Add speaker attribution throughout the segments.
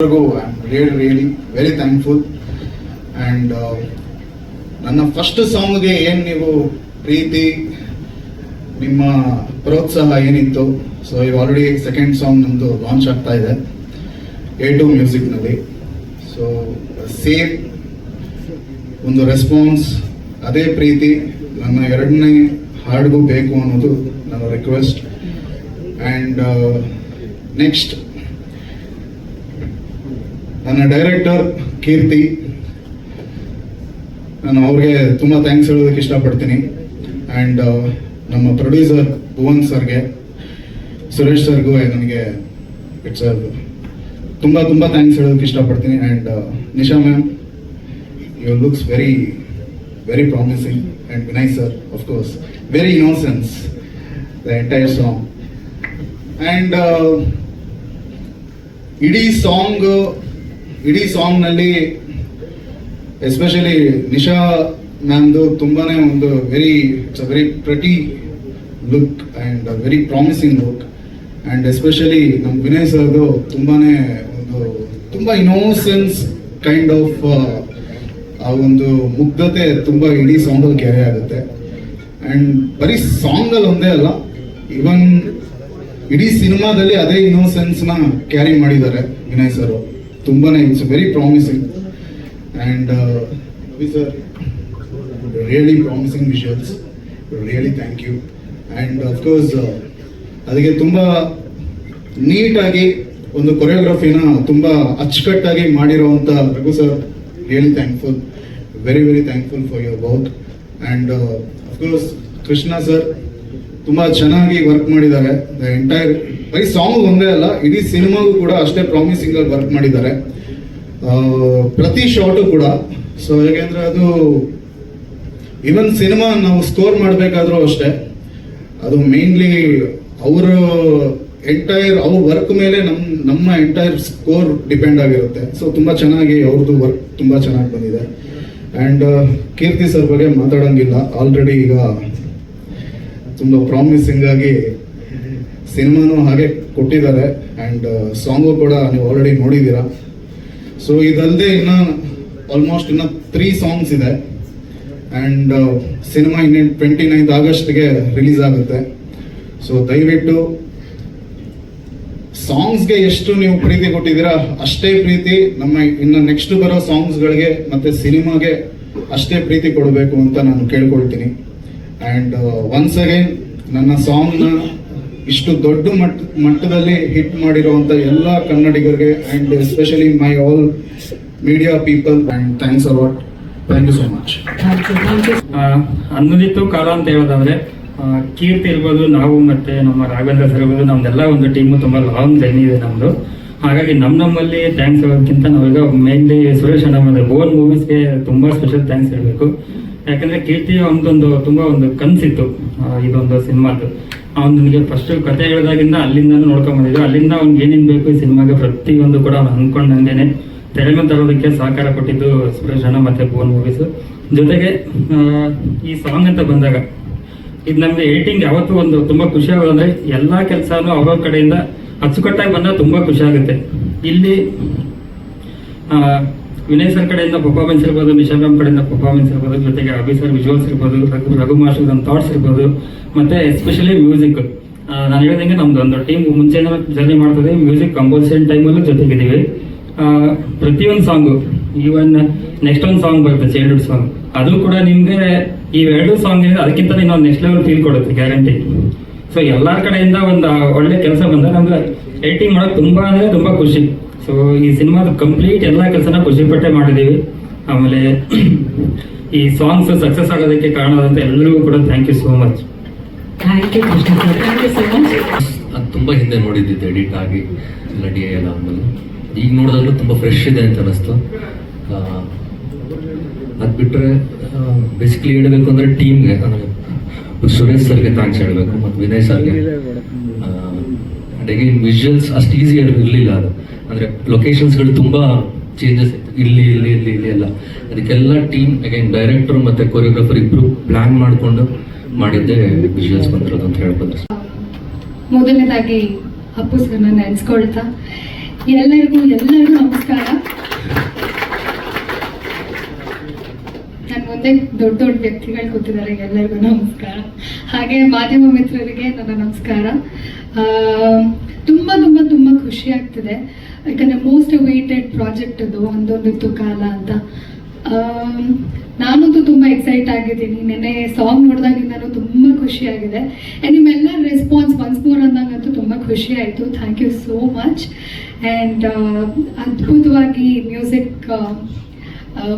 Speaker 1: Am really really very thankful and ನನ್ನ first ಸಾಂಗ್ಗೆ ಏನು ನೀವು ಪ್ರೀತಿ, ನಿಮ್ಮ ಪ್ರೋತ್ಸಾಹ ಏನಿತ್ತು? ಸೊ ಈಗ ಆಲ್ರೆಡಿ ಸೆಕೆಂಡ್ ಸಾಂಗ್ ನಮ್ಮದು ಲಾಂಚ್ ಆಗ್ತಾ ಇದೆ ಎ ಟು ಮ್ಯೂಸಿಕ್ನಲ್ಲಿ ಸೊ ಸೇಮ್ ಒಂದು ರೆಸ್ಪಾನ್ಸ್ ಅದೇ ಪ್ರೀತಿ, ನನ್ನ ಎರಡನೇ ಹಾಡ್ಗೂ ಬೇಕು ಅನ್ನೋದು ನನ್ನ ರಿಕ್ವೆಸ್ಟ್ ಆ್ಯಂಡ್ ನೆಕ್ಸ್ಟ್ ನನ್ನ ಡೈರೆಕ್ಟರ್ ಕೀರ್ತಿ. ನಾನು ಅವ್ರಿಗೆ ತುಂಬ ಥ್ಯಾಂಕ್ಸ್ ಹೇಳೋದಕ್ಕೆ ಇಷ್ಟಪಡ್ತೀನಿ. ಆ್ಯಂಡ್ ನಮ್ಮ ಪ್ರೊಡ್ಯೂಸರ್ ಭುವನ್ ಸರ್ಗೆ, ಸುರೇಶ್ ಸರ್ಗೂ ನನಗೆ ಇಟ್ಸ್ ತುಂಬ ತುಂಬ ಥ್ಯಾಂಕ್ಸ್ ಹೇಳೋದಕ್ಕೆ ಇಷ್ಟಪಡ್ತೀನಿ. And Nisha ma'am you looks very very promising and Vinay sir course very innocence the entire song and ಇಡೀ ಸಾಂಗ್ ಇಡೀ ಸಾಂಗ್ನಲ್ಲಿ ಎಸ್ಪೆಷಲಿ ನಿಶಾ ಮ್ಯಾಮ್ದು ತುಂಬಾನೇ ಒಂದು very it's a very pretty look and very promising look and especially ನಮ್ಮ ವಿನಯ್ ಸರ್ದು ತುಂಬಾನೇ ಒಂದು, ತುಂಬ ಇನೋಸೆನ್ಸ್ ಕೈಂಡ್ ಆಫ್ ಆ ಒಂದು ಮುಗ್ಧತೆ ತುಂಬ ಇಡೀ ಸಾಂಗಲ್ಲಿ ಕೆರೆ ಆಗುತ್ತೆ. ಆ್ಯಂಡ್ ಬರೀ ಸಾಂಗಲ್ಲಿ ಒಂದೇ ಅಲ್ಲ ಇವನ್ ಇಡೀ ಸಿನಿಮಾದಲ್ಲಿ ಅದೇ ಇನ್ನೋಸೆನ್ಸ್ನ ಕ್ಯಾರಿ ಮಾಡಿದ್ದಾರೆ ವಿನಯ್ ಸರ್ ತುಂಬಾನೇ it's very promising and sir really promising visuals really thank you and of course ಅದಕ್ಕೆ ತುಂಬ ನೀಟಾಗಿ ಒಂದು ಕೊರಿಯೋಗ್ರಫಿನ ತುಂಬ ಅಚ್ಚುಕಟ್ಟಾಗಿ ಮಾಡಿರೋವಂಥ Raghu sir really thankful very very thankful for your work and of course Krishna sir ತುಂಬ ಚೆನ್ನಾಗಿ ವರ್ಕ್ ಮಾಡಿದ್ದಾರೆ. ದ ಎಂಟೈರ್ ಬೈ ಸಾಂಗ್ ಒಂದೇ ಅಲ್ಲ, ಇಡೀ ಸಿನಿಮಾಗೂ ಕೂಡ ಅಷ್ಟೇ ಪ್ರಾಮಿಸಿಂಗ್ ಆಗಿ ವರ್ಕ್ ಮಾಡಿದ್ದಾರೆ. ಪ್ರತಿ ಶಾಟು ಕೂಡ. ಸೊ ಹೇಗೆಂದ್ರೆ ಅದು ಇವನ್ ಸಿನಿಮಾ ನಾವು ಸ್ಕೋರ್ ಮಾಡಬೇಕಾದ್ರೂ ಅಷ್ಟೇ. ಅದು ಮೇನ್ಲಿ ಅವರ ಎಂಟೈರ್ ಅವ್ರ ವರ್ಕ್ ಮೇಲೆ ನಮ್ಮ ನಮ್ಮ ಎಂಟೈರ್ ಸ್ಕೋರ್ ಡಿಪೆಂಡ್ ಆಗಿರುತ್ತೆ. ಸೊ ತುಂಬ ಚೆನ್ನಾಗಿ ಅವ್ರದ್ದು ವರ್ಕ್ ತುಂಬ ಚೆನ್ನಾಗಿ ಬಂದಿದೆ. ಆ್ಯಂಡ್ ಕೀರ್ತಿ ಸರ್ ಬಗ್ಗೆ ಮಾತಾಡೋಂಗಿಲ್ಲ. ಆಲ್ರೆಡಿ ಈಗ ತುಂಬ ಪ್ರಾಮಿಸಿಂಗ್ ಆಗಿ ಸಿನಿಮಾನು ಹಾಗೆ ಕೊಟ್ಟಿದ್ದಾರೆ. ಆ್ಯಂಡ್ ಸಾಂಗು ಕೂಡ ನೀವು ಆಲ್ರೆಡಿ ನೋಡಿದ್ದೀರಾ. ಸೊ ಇದಲ್ಲದೆ ಇನ್ನ ಆಲ್ಮೋಸ್ಟ್ ಇನ್ನ ತ್ರೀ ಸಾಂಗ್ಸ್ ಇದೆ. ಆ್ಯಂಡ್ ಸಿನಿಮಾ ಇನ್ನೇನು ಟ್ವೆಂಟಿ ನೈನ್ತ್ ಆಗಸ್ಟ್ಗೆ ರಿಲೀಸ್ ಆಗುತ್ತೆ. ಸೊ ದಯವಿಟ್ಟು ಸಾಂಗ್ಸ್ಗೆ ಎಷ್ಟು ನೀವು ಪ್ರೀತಿ ಕೊಟ್ಟಿದ್ದೀರಾ, ಅಷ್ಟೇ ಪ್ರೀತಿ ನಮ್ಮ ಇನ್ನು ನೆಕ್ಸ್ಟ್ ಬರೋ ಸಾಂಗ್ಸ್ಗಳಿಗೆ ಮತ್ತೆ ಸಿನಿಮಾಗೆ ಅಷ್ಟೇ ಪ್ರೀತಿ ಕೊಡಬೇಕು ಅಂತ ನಾನು ಕೇಳ್ಕೊಳ್ತೀನಿ. ಆ್ಯಂಡ್ ಒನ್ಸ್ ಅಗೈನ್ ನನ್ನ ಸಾಂಗ್ನ ಇಷ್ಟು ದೊಡ್ಡ ಮಟ್ಟ ಮಟ್ಟದಲ್ಲಿ ಹಿಟ್ ಮಾಡಿರುವಂಥ ಎಲ್ಲ ಕನ್ನಡಿಗರಿಗೆ and especially my all media people and thanks a lot thank you so much
Speaker 2: ಅನ್ನದಿತ್ತು ಕಾಲ ಅಂತ ಹೇಳೋದಾದ್ರೆ ಕೀರ್ತಿ ಇರ್ಬೋದು ನಾವು ಮತ್ತೆ ನಮ್ಮ ರಾಘವೇಂದ್ರ ಸರ್ ಇರ್ಬೋದು ನಮ್ದೆಲ್ಲ ಒಂದು ಟೀಮು ತುಂಬಾ ಲಾಂಗ್ ಜರ್ನಿ ಇದೆ ನಮ್ದು. ಹಾಗಾಗಿ ನಮ್ಮ ನಮ್ಮಲ್ಲಿ ಥ್ಯಾಂಕ್ಸ್ ಹೇಳೋದಕ್ಕಿಂತ ನಾವೀಗ ಮೇನ್ಲಿ ಸುರೇಶ್ ಅಣ್ಣ ಮತ್ತೆ ಓನ್ ಮೂವೀಸ್ಗೆ ತುಂಬ ಸ್ಪೆಷಲ್ ಥ್ಯಾಂಕ್ಸ್ ಹೇಳಬೇಕು. ಯಾಕಂದ್ರೆ ಕೀರ್ತಿ ಅವನದೊಂದು ತುಂಬಾ ಒಂದು ಕನ್ಸಿತ್ತು ಇದೊಂದು ಸಿನಿಮಾದ್ದು. ಅವನಿಗೆ ಫಸ್ಟ್ ಕತೆ ಹೇಳಿದಾಗಿಂದ ಅಲ್ಲಿಂದ ನೋಡ್ಕೊಂಡ್ ಬಂದಿದ್ದು ಅಲ್ಲಿಂದ ಅವ್ನಿಗೆ ಏನೇನು ಬೇಕು ಈ ಸಿನಿಮಾಗೆ ಪ್ರತಿಯೊಂದು ಕೂಡ ಅವ್ನು ಅನ್ಕೊಂಡಂಗೆನೆ ತೆರೆ ತರೋದಕ್ಕೆ ಸಹಕಾರ ಕೊಟ್ಟಿದ್ದು ಸುರೇಶ್ ಅಣ್ಣ ಮತ್ತೆ ಫೋನ್ ಮೂವೀಸ್ ಜೊತೆಗೆ ಈ ಸಾಂಗ್ ಅಂತ ಬಂದಾಗ, ಇದು ನಮಗೆ ಎಡಿಟಿಂಗ್ ಯಾವತ್ತೂ ಒಂದು ತುಂಬಾ ಖುಷಿ ಆಗೋದಂದ್ರೆ ಎಲ್ಲಾ ಕೆಲಸನೂ ಅವ್ರವ್ರ ಕಡೆಯಿಂದ ಅಚ್ಚುಕಟ್ಟಾಗಿ ಬಂದಾಗ ತುಂಬಾ ಖುಷಿ ಆಗುತ್ತೆ. ಇಲ್ಲಿ ವಿನಯ್ ಸರ್ ಕಡೆಯಿಂದ ಪರ್ಫಾರ್ಮೆನ್ಸ್ ಇರ್ಬೋದು ನಿಶಾ ಮ್ಯಾಮ್ ಕಡೆಯಿಂದ ಪರ್ಫಾರ್ಮೆನ್ಸ್ ಇರ್ಬೋದು, ಜೊತೆಗೆ ಅಭಿ ಸರ್ ವಿಜುವಲ್ಸ್ ಇರ್ಬೋದು, ರಘು ರಘು ಮಾಸ್ಟರ್ ನಮ್ಮ ಥಾಟ್ಸ್ ಇರ್ಬೋದು, ಮತ್ತೆ ಎಸ್ಪೆಷಲಿ ಮ್ಯೂಸಿಕ್ ನಾನು ಹೇಳಿದಂಗೆ ನಮ್ದು ಒಂದು ಟೀಮ್ ಮುಂಚೆನೇ ಜರ್ನಿ ಮಾಡ್ತದೆ ಮ್ಯೂಸಿಕ್ ಕಂಪೋಸಿಷನ್ ಟೈಮಲ್ಲೂ ಜೊತೆಗಿದ್ದೀವಿ. ಪ್ರತಿಯೊಂದು ಸಾಂಗು ಈವನ್ ನೆಕ್ಸ್ಟ್ ಒಂದು ಸಾಂಗ್ ಬರುತ್ತೆ ಚೈಲ್ಡ್ಹುಡ್ ಸಾಂಗ್ ಅದು ಕೂಡ ನಿಮಗೆ ಈ ಎರಡು ಸಾಂಗ್ ಏನಿದೆ ಅದಕ್ಕಿಂತ ಇನ್ನೊಂದು ನೆಕ್ಸ್ಟ್ ಲೆವೆಲ್ ಫೀಲ್ ಕೊಡುತ್ತೆ ಗ್ಯಾರಂಟಿ ಸೊ ಎಲ್ಲಾರ ಕಡೆಯಿಂದ ಒಂದು ಒಳ್ಳೆ ಕೆಲಸ ಬಂದಾಗ ನಮ್ಗೆ ಎಡಿಟಿಂಗ್ ಮಾಡೋಕೆ ತುಂಬಾ ಅಂದ್ರೆ ತುಂಬಾ ಖುಷಿ. ಸೊ ಈ ಸಿನಿಮಾದ ಕಂಪ್ಲೀಟ್ ಎಲ್ಲ ಕೆಲಸನ ಖುಷಿ ಪಟ್ಟೆ ಮಾಡಿದೀವಿ ಆಮೇಲೆ ಈ ಸಾಂಗ್ಸ್ ಸಕ್ಸಸ್ ಆಗೋದಕ್ಕೆ ಕಾರಣ ಅಂತ ಎಲ್ಲರಿಗೂ ಕೂಡ thank you so much
Speaker 3: thank you Krishna thank you so much
Speaker 4: ಅದು ತುಂಬ ಹಿಂದೆ ನೋಡಿದ್ದಿದ್ದು ಎಡಿಟ್ ಆಗಿ ಎಲ್ಲ ಡಿ ಎಲ್ಲ ಆದ್ಮೇಲೆ. ಈಗ ನೋಡಿದಾಗಲೂ ತುಂಬ ಫ್ರೆಶ್ ಇದೆ ಅಂತ ಅನ್ನಿಸ್ತು. ಅದು ಬಿಟ್ಟರೆ ಬೇಸಿಕಲಿ ಹೇಳಬೇಕು ಅಂದರೆ ಟೀಮ್ಗೆ ಸುರೇಶ್ ಸರ್ಗೆ ಥ್ಯಾಂಕ್ಸ್ ಹೇಳಬೇಕು ಮತ್ತು ವಿನಯ್ ಸರ್ಗೆ. ಅಂಡ್ ಅಗೇನ್ ವಿಜುವಲ್ಸ್ ಅಷ್ಟು ಈಸಿ ಇರಲಿಲ್ಲ ಅದು. ಅಂದರೆ ಲೊಕೇಶನ್ಸ್ಗಳು ತುಂಬ ಚೇಂಜಸ್ ಇತ್ತು. ಇಲ್ಲಿ ಇಲ್ಲಿ ಇಲ್ಲಿ ಇಲ್ಲಿ ಎಲ್ಲ. ಅದಕ್ಕೆಲ್ಲ ಟೀಮ್ ಅಗೈನ್ ಡೈರೆಕ್ಟರ್ ಮತ್ತು ಕೊರಿಯೋಗ್ರಾಫರ್ ಇಬ್ಬರು ಪ್ಲ್ಯಾನ್ ಮಾಡಿಕೊಂಡು ಮಾಡಿದ್ದೆ ವಿಜುವಲ್ಸ್ ಬಂದಿರೋದು ಅಂತ ಹೇಳ್ಬೋದು.
Speaker 5: ಮೊದಲನೇದಾಗಿ ಅಪ್ಪು ಸರ್ನ ನೆನೆಸ್ಕೊಳ್ತಾ. ಎಲ್ಲರಿಗೂ ಎಲ್ಲರಿಗೂ ನಮಸ್ಕಾರ. ನನ್ನ ಮುಂದೆ ದೊಡ್ಡ ದೊಡ್ಡ ವ್ಯಕ್ತಿಗಳು ಕೂತಿದ್ದಾರೆ, ಎಲ್ಲರಿಗೂ ನಮಸ್ಕಾರ. ಹಾಗೆ ಮಾಧ್ಯಮ ಮಿತ್ರರಿಗೆ ನನ್ನ ನಮಸ್ಕಾರ. ತುಂಬ ತುಂಬ ತುಂಬ ಖುಷಿ ಆಗ್ತಿದೆ. ಯಾಕಂದರೆ ಮೋಸ್ಟ್ ವೇಟೆಡ್ ಪ್ರಾಜೆಕ್ಟ್ ಅದು, ಒಂದೊಂದಿತ್ತು ಕಾಲ ಅಂತ. ನಾನಂತೂ ತುಂಬ ಎಕ್ಸೈಟ್ ಆಗಿದ್ದೀನಿ. ನೆನ್ನೆ ಸಾಂಗ್ ನೋಡಿದಾಗಿಂದನೂ ತುಂಬ ಖುಷಿಯಾಗಿದೆ. ಆ್ಯಂಡ್ ನಿಮ್ಮೆಲ್ಲ ರೆಸ್ಪಾನ್ಸ್ ಒನ್ಸ್ ಮೋರ್ ಅಂದಾಗಂತೂ ತುಂಬ ಖುಷಿ ಆಯಿತು thank you so much and ಅದ್ಭುತವಾಗಿ ಮ್ಯೂಸಿಕ್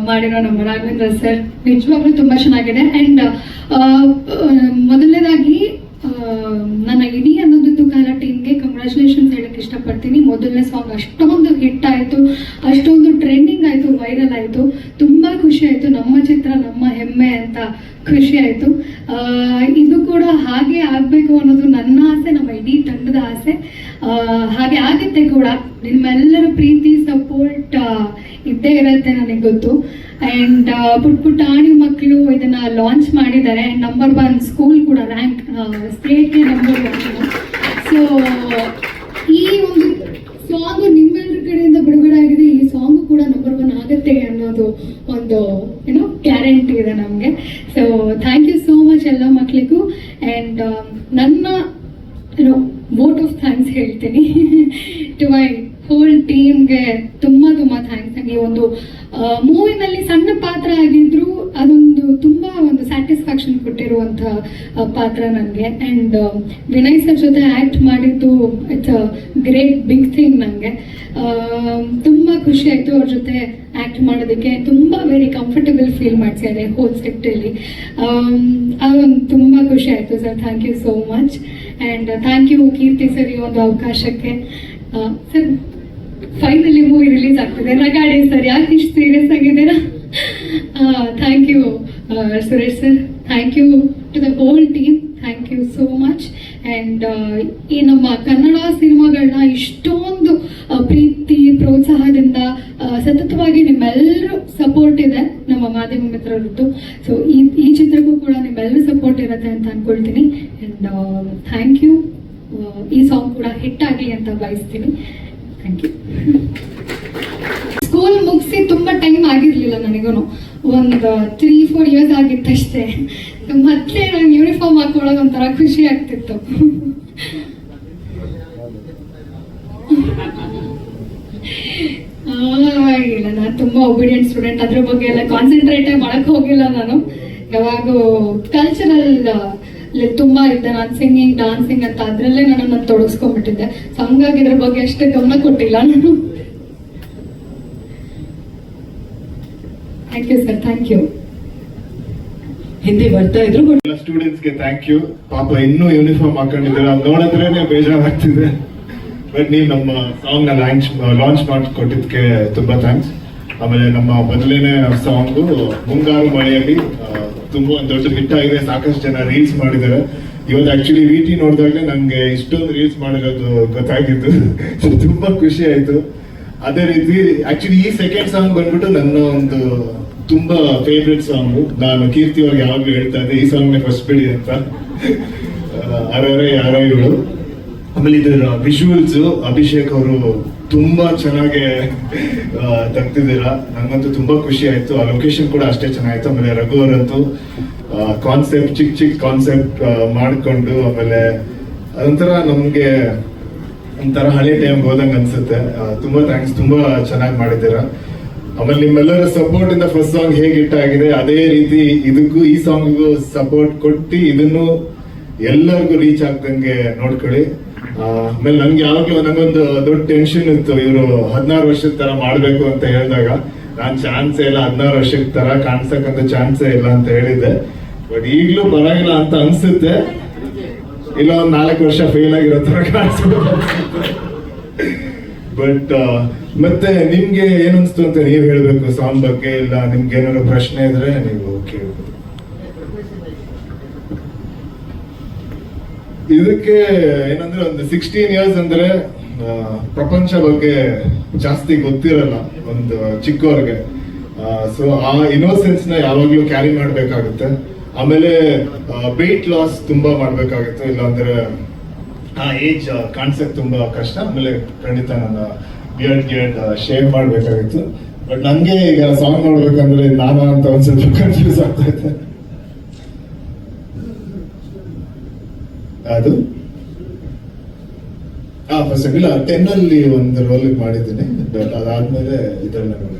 Speaker 5: ಮಾಡಿರೋ ನಮ್ಮ ರಾಘವೇಂದ್ರ ಸರ್ ನಿಜವಾಗ್ಲೂ ತುಂಬ ಚೆನ್ನಾಗಿದೆ. ಆ್ಯಂಡ್ ಮೊದಲನೇದಾಗಿ ನನ್ನ ಇಡೀ ಅನ್ನೋದು ಕಾಲ ಟೀಮ್ಗೆ ಕಂಗ್ರ್ಯಾಚುಲೇಷನ್ಸ್ ಹೇಳಕ್ಕೆ ಇಷ್ಟಪಡ್ತೀನಿ. ಮೊದಲನೇ ಸಾಂಗ್ ಅಷ್ಟೊಂದು ಹಿಟ್ ಆಯಿತು, ಅಷ್ಟೊಂದು ಟ್ರೆಂಡಿಂಗ್ ಆಯಿತು ವೈರಲ್ ಆಯಿತು. ತುಂಬ ಖುಷಿ ಆಯಿತು. ನಮ್ಮ ಚಿತ್ರ, ನಮ್ಮ ಹೆಮ್ಮೆ ಅಂತ ಖುಷಿ ಆಯಿತು. ಇದು ಕೂಡ ಹಾಗೆ ಆಗಬೇಕು ಅನ್ನೋದು ನನ್ನ ಆಸೆ, ನಮ್ಮ ಇಡೀ ತಂಡದ ಆಸೆ. ಹಾಗೆ ಆಗುತ್ತೆ ಕೂಡ. ನಿಮ್ಮೆಲ್ಲರ ಪ್ರೀತಿ ಸಪೋರ್ಟ್ ಇದ್ದೇ ಇರುತ್ತೆ ನನಗೆ ಗೊತ್ತು. ಆ್ಯಂಡ್ ಪುಟ್ ಪುಟ್ಟಾಣಿ ಮಕ್ಕಳು ಇದನ್ನ ಲಾಂಚ್ ಮಾಡಿದ್ದಾರೆ. ನಂಬರ್ ಒನ್ ಸ್ಕೂಲ್ ಕೂಡ ರ್ಯಾಂಕ್ ನಂಬರ್ ಒನ್ ಸೊ ಈ ಒಂದು ಸಾಂಗ್ ನಿಮ್ಮೆಲ್ಲರ ಕಡೆಯಿಂದ ಬಿಡುಗಡೆ ಆಗಿದೆ. ಈ ಸಾಂಗ್ ಕೂಡ ನಂಬರ್ ಒನ್ ಆಗುತ್ತೆ ಅನ್ನೋದು ಒಂದು ಏನೋ ಗ್ಯಾರಂಟಿ ಇದೆ ನಮಗೆ. So thank you so much ಎಲ್ಲ ಮಕ್ಕಳಿಗೂ ಆ್ಯಂಡ್ ನನ್ನ ಏನೋ ವೋಟ್ ಆಫ್ ಥ್ಯಾಂಕ್ಸ್ ಹೇಳ್ತೀನಿ. ಟು ಮೈ ಹೋಲ್ ಟೀಮ್ಗೆ ತುಂಬ ತುಂಬ ಥ್ಯಾಂಕ್ಸ್ ಈ ಒಂದು ಮೂವಿನಲ್ಲಿ ಸಣ್ಣ ಪಾತ್ರ ಆಗಿದ್ರು ಅದೊಂದು ತುಂಬ ಒಂದು ಸ್ಯಾಟಿಸ್ಫ್ಯಾಕ್ಷನ್ ಕೊಟ್ಟಿರುವಂಥ ಪಾತ್ರ ನನಗೆ ಆ್ಯಂಡ್ ವಿನಯ್ ಸರ್ ಜೊತೆ ಆ್ಯಕ್ಟ್ ಮಾಡಿದ್ದು it's a great big thing ನನಗೆ ತುಂಬ ಖುಷಿ ಆಯಿತು ಅವ್ರ ಜೊತೆ ಆ್ಯಕ್ಟ್ ಮಾಡೋದಕ್ಕೆ. ತುಂಬ ವೆರಿ ಕಂಫರ್ಟಬಲ್ ಫೀಲ್ ಮಾಡಿಸಿದ್ದಾರೆ ಹೋಲ್ ಸೆಟ್ಟಲ್ಲಿ ತುಂಬ ಖುಷಿ ಆಯಿತು sir thank you so much and thank you Keerthi sir ಈ ಒಂದು ಅವಕಾಶಕ್ಕೆ. ಸರ್ ಫೈನಲಿ ಮೂವಿ ರಿಲೀಸ್ ಆಗ್ತಿದೆ. ರಗಾಡಿ ಸರ್ ಯಾಕೆ ಇಷ್ಟು ಸೀರಿಯಸ್ ಆಗಿದ್ದೀರಾ? Thank you Suresh sir thank you to the whole team thank you so much and ಈ ನಮ್ಮ ಕನ್ನಡ ಸಿನಿಮಾಗಳನ್ನ ಇಷ್ಟೊಂದು ಪ್ರೀತಿ, ಪ್ರೋತ್ಸಾಹದಿಂದ ಸತತವಾಗಿ ನಿಮ್ಮೆಲ್ಲರೂ ಸಪೋರ್ಟ್ ಇದೆ ನಮ್ಮ ಮಾಧ್ಯಮ ಮಿತ್ರರದ್ದು. ಸೊ ಈ ಈ ಚಿತ್ರಕ್ಕೂ ಕೂಡ ನಿಮ್ಮೆಲ್ಲರೂ ಸಪೋರ್ಟ್ ಇರುತ್ತೆ ಅಂತ ಅಂದ್ಕೊಳ್ತೀನಿ ಆ್ಯಂಡ್ ಥ್ಯಾಂಕ್ ಯು ಈ ಸಾಂಗ್ ಕೂಡ ಹಿಟ್ ಆಗಲಿ ಅಂತ ಬಯಸ್ತೀನಿ ಥ್ಯಾಂಕ್ ಯು ಸ್ಕೂಲ್ ಮುಗಿಸಿ ತುಂಬ ಟೈಮ್ ಆಗಿರಲಿಲ್ಲ ನನಗೂ ಒಂದು ತ್ರೀ ಫೋರ್ ಇಯರ್ಸ್ ಆಗಿತ್ತಷ್ಟೇ. ಮತ್ತೆ ನಂಗೆ ಯೂನಿಫಾರ್ಮ್ ಹಾಕೊಳ್ಳೋದು ಒಂಥರ ಖುಷಿ ಆಗ್ತಿತ್ತು. ಇಲ್ಲ ನಾನು ತುಂಬ ಒಬಿಡಿಯಂಟ್ ಸ್ಟೂಡೆಂಟ್ ಅದ್ರ ಬಗ್ಗೆ ಎಲ್ಲ ಕಾನ್ಸಂಟ್ರೇಟೇ ಮಾಡಕ್ ಹೋಗಿಲ್ಲ ನಾನು. ಯಾವಾಗೂ ಕಲ್ಚರಲ್ ತುಂಬಾ ಇದ್ದೆ ನಾನು ಸಿಂಗಿಂಗ್ ಡಾನ್ಸಿಂಗ್ ಅಂತ ಅದರಲ್ಲೇ ನನ್ನನ್ನು ತೊಡಗಿಸ್ಕೊಂಡ್ಬಿಟ್ಟಿದ್ದೆ. ಸೊ ಹಂಗಾಗಿ ಇದ್ರ ಬಗ್ಗೆ ಅಷ್ಟೇ ಗಮನ ಕೊಟ್ಟಿಲ್ಲ ನಾನು. Thank you sir thank you
Speaker 3: ಹಿಂದೆ ಬರ್ತಾ ಇದ್ರು
Speaker 6: ಸ್ಟೂಡೆಂಟ್ಸ್ಗೆ ಥ್ಯಾಂಕ್ ಯು ಪಾಪ ಇನ್ನೂ ಯೂನಿಫಾರ್ಮ್ ಹಾಕೊಂಡಿದ್ದೀರ? ನೋಡೋದ್ರೇನೆ ನೋಡಿದ್ರೇನೆ ಬೇಜಾರಾಗ್ತಿದೆ. ಬಟ್ ನೀವು ನಮ್ಮ ಸಾಂಗ್ ಲಾಂಚ್ ಲಾಂಚ್ ಮಾಡಿಕೊಟ್ಟಿದ್ದಕ್ಕೆ ತುಂಬಾ ಥ್ಯಾಂಕ್ಸ್ ಆಮೇಲೆ ನಮ್ಮ ಮೊದಲನೇ ಸಾಂಗು ಮುಂಗಾರು ಮಳೆಯಲ್ಲಿ ತುಂಬ ಒಂದು ದೊಡ್ಡ ಹಿಟ್ ಆಗಿದೆ. ಸಾಕಷ್ಟು ಜನ ರೀಲ್ಸ್ ಮಾಡಿದ್ದಾರೆ. ಇವತ್ತು ಆಕ್ಚುಲಿ ವಿ ಟಿ ನೋಡಿದಾಗ ನಂಗೆ ಇಷ್ಟೊಂದು ರೀಲ್ಸ್ ಮಾಡಿರೋದು ಗೊತ್ತಾಗಿದ್ದು. ತುಂಬ ತುಂಬಾ ಖುಷಿ ಆಯ್ತು. ಅದೇ ರೀತಿ ಆಕ್ಚುಲಿ ಈ ಸೆಕೆಂಡ್ ಸಾಂಗ್ ಬಂದ್ಬಿಟ್ಟು ನನ್ನ ಒಂದು ತುಂಬಾ ಫೇವ್ರೆಟ್ ಸಾಂಗ್ ನಾನು ಕೀರ್ತಿ ಅವ್ರಿಗೆ ಯಾವಾಗಲೂ ಹೇಳ್ತಾ ಇದ್ದೆ, ಈ ಸಾಂಗ್ ಫಸ್ಟ್ ಬಿಡಿ ಅಂತ. ಅರರೆ ಯಾರು ಆಮೇಲೆ ಇದರ ವಿಜುವಲ್ಸ್ ಅಭಿಷೇಕ್ ಅವರು ತುಂಬಾ ಚೆನ್ನಾಗಿ ತೆಗ್ದಿದ್ದೀರ. ನಂಗಂತೂ ತುಂಬಾ ಖುಷಿ ಆಯ್ತು. ಆ ಲೊಕೇಶನ್ ಕೂಡ ಅಷ್ಟೇ ಚೆನ್ನಾಗಿತ್ತು. ಆಮೇಲೆ ರಘು ಅವರಂತೂ ಕಾನ್ಸೆಪ್ಟ್ ಚಿಕ್ಕ ಚಿಕ್ಕ ಕಾನ್ಸೆಪ್ಟ್ ಮಾಡಿಕೊಂಡು, ಆಮೇಲೆ ಅದೊಂಥರ ನಮ್ಗೆ ಒಂಥರ ಹಳೆ ಟೈಮ್ ಹೋದಂಗೆ ಅನ್ಸುತ್ತೆ. ತುಂಬಾ ಥ್ಯಾಂಕ್ಸ್ ತುಂಬಾ ಚೆನ್ನಾಗಿ ಮಾಡಿದ್ದೀರಾ. ಆಮೇಲೆ ನಿಮ್ಮೆಲ್ಲರ ಸಪೋರ್ಟ್ ಇಂದ ಫಸ್ಟ್ ಸಾಂಗ್ ಹೇಗೆ ಹಿಟ್ ಆಗಿದೆ, ಅದೇ ರೀತಿ ಇದಕ್ಕೂ ಈ ಸಾಂಗ್ಗೂ ಸಪೋರ್ಟ್ ಕೊಟ್ಟು ಇದನ್ನು ಎಲ್ಲರಿಗೂ ರೀಚ್ ಆಗ್ದಂಗೆ ನೋಡ್ಕೊಳ್ಳಿ. ಆಮೇಲೆ ನಂಗೆ ಯಾವಾಗ್ಲೂ ನಂಗೊಂದು ದೊಡ್ಡ ಟೆನ್ಷನ್ ಇತ್ತು, ಇವರು ಹದಿನಾರು ವರ್ಷದ ತರ ಮಾಡ್ಬೇಕು ಅಂತ ಹೇಳಿದಾಗ. ನಾನ್ ಚಾನ್ಸ್ ಇಲ್ಲ, ಹದಿನಾರು ವರ್ಷದ ತರ ಕಾಣಿಸಕ್ಕಂತ ಚಾನ್ಸೇ ಇಲ್ಲ ಅಂತ ಹೇಳಿದ್ದೆ. ಬಟ್ ಈಗ್ಲೂ ಪರವಾಗಿಲ್ಲ ಅಂತ ಅನ್ಸುತ್ತೆ. ಇಲ್ಲ, ಒಂದ್ ನಾಲ್ಕು ವರ್ಷ ಫೇಲ್ ಆಗಿರೋ ತರ ಬಟ್ ಮತ್ತೆ ನಿಮ್ಗೆ ಏನನ್ಸ್ತು ಅಂತ ನೀವ್ ಹೇಳ್ಬೇಕು? ಸಾಂಗ್ ಬಗ್ಗೆ ಇಲ್ಲ? ನಿಮ್ಗೆ ಏನಾದ್ರು ಪ್ರಶ್ನೆ ಇದ್ರೆ ನೀವು ಕೇಳ್ಬೋದು. ಇದಕ್ಕೆ ಏನಂದ್ರೆ ಒಂದು ಸಿಕ್ಸ್ಟೀನ್ ಇಯರ್ಸ್ ಅಂದ್ರೆ ಪ್ರಪಂಚ ಬಗ್ಗೆ ಜಾಸ್ತಿ ಗೊತ್ತಿರಲ್ಲ ಒಂದು ಚಿಕ್ಕವ್ರಿಗೆ ಸೊ ಆ ಇನ್ನೋಸೆನ್ಸ್ನ ಯಾವಾಗ್ಲೂ ಕ್ಯಾರಿ ಮಾಡ್ಬೇಕಾಗುತ್ತೆ. ಆಮೇಲೆ ವೆಯ್ಟ್ ಲಾಸ್ ತುಂಬಾ ಮಾಡ್ಬೇಕಾಗುತ್ತೆ. ಇಲ್ಲಾಂದ್ರೆ ಆ ಏಜ್ ಕಾಣಿಸಕ್ ತುಂಬಾ ಕಷ್ಟ. ಆಮೇಲೆ ಖಂಡಿತ ನನ್ನ ಬಿಯರ್ಡ್ ಗಿಯರ್ಡ್ ಶೇರ್ ಮಾಡ್ಬೇಕಾಗಿತ್ತು. ಬಟ್ ನಂಗೆ ಈಗ ಸಾಂಗ್ ನೋಡ್ಬೇಕಂದ್ರೆ ನಾನು ಅಂತ ಒಂದ್ಸಲ ಕನ್ಫ್ಯೂಸ್ ಆಗ್ತಾ ಇದೆ ಅದು? ಹಾ ಫಸ್ಟ್ ಇಲ್ಲ ಟೆನ್ ಅಲ್ಲಿ ಒಂದು ರೋಲ್ ಮಾಡಿದ್ದೀನಿ. ಬಟ್ ಅದಾದ್ಮೇಲೆ ಇದನ್ನ ನೋಡಿರೋದು